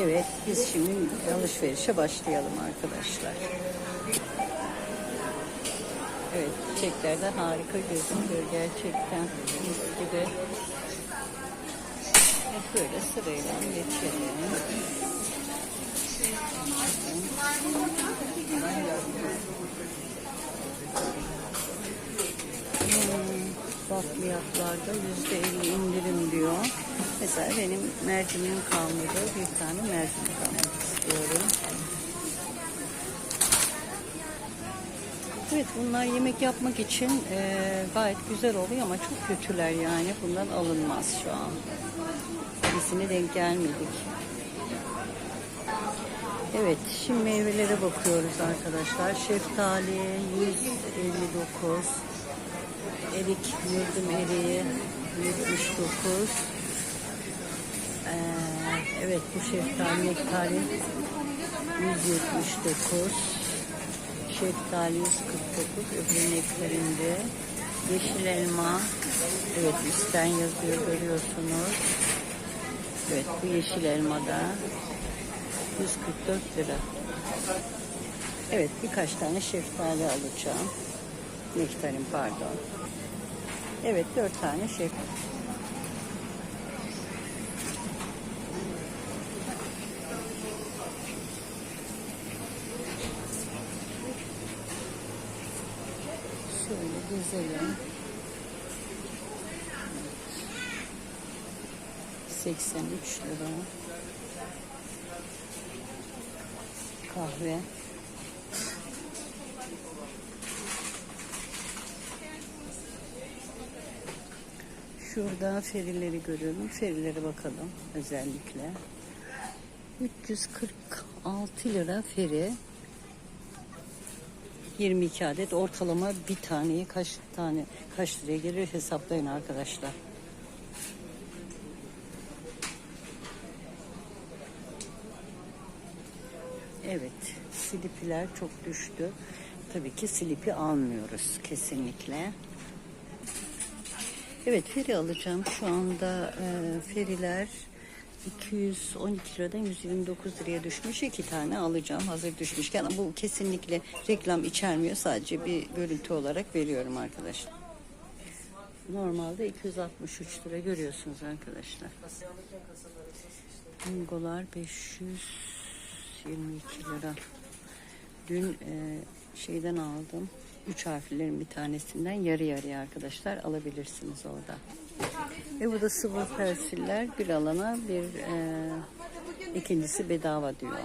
Evet, biz şimdi alışverişe başlayalım arkadaşlar. Evet, çiçekler de harika gözüküyor gerçekten. Mis gibi. Evet, böyle sırayla geçelim. Hmm, bakliyatlarda yüzde elli indirim diyor. Mesela benim mercimeğim kalmadı. Bir tane mercimek almak istiyorum. Evet bunlar yemek yapmak için e, gayet güzel oluyor ama çok kötüler yani. Bundan alınmaz şu an. İkisine denk gelmedik. Evet şimdi meyvelere bakıyoruz arkadaşlar. Şeftali 159. Erik, yurdum eriği 79. Ee, evet bu şeftali nektari 179. Şeftali 149. Öbürü nektarinde. Yeşil elma. Evet üstten yazıyor görüyorsunuz. Evet bu yeşil elmada 144 lira. Evet birkaç tane şeftali alacağım. Nektarin pardon. Evet dört tane şeftali. Şöyle gezelim. 83 lira. Kahve. Şurada ferileri görüyorum. Ferilere bakalım özellikle. 346 lira feri. 22 adet ortalama bir taneye kaç tane kaç liraya gelir hesaplayın arkadaşlar. Evet, silipiler çok düştü. Tabii ki silipi almıyoruz kesinlikle. Evet, feri alacağım. Şu anda e, feriler 212 liradan 129 liraya düşmüş. İki tane alacağım hazır düşmüşken. Bu kesinlikle reklam içermiyor. Sadece bir görüntü olarak veriyorum arkadaşlar. Normalde 263 lira görüyorsunuz arkadaşlar. Bingolar 522 lira. Dün e, şeyden aldım. Üç harflerin bir tanesinden yarı yarıya arkadaşlar alabilirsiniz orada. Ve bu da sıvı persiller bir alana bir e, ikincisi bedava diyor.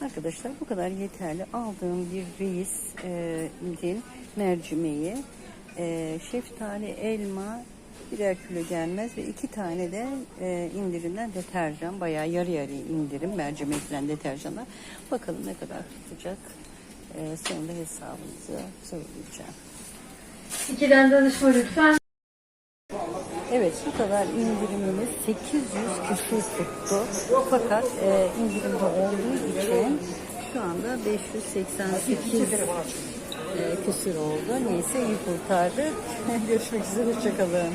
Arkadaşlar bu kadar yeterli. Aldığım bir reis e, mercimeği, e, şeftali, elma birer kilo gelmez ve iki tane de e, indirimden deterjan. Bayağı yarı yarı indirim mercimekten deterjana. Bakalım ne kadar tutacak. E, sonra da hesabınızı söyleyeceğim. İkiden danışma lütfen. Evet bu kadar indirimimiz 800 küsur tuttu. Fakat e, indirimde olduğu için şu anda 588 e, küsur oldu. Neyse iyi kurtardı. Görüşmek üzere. Hoşçakalın.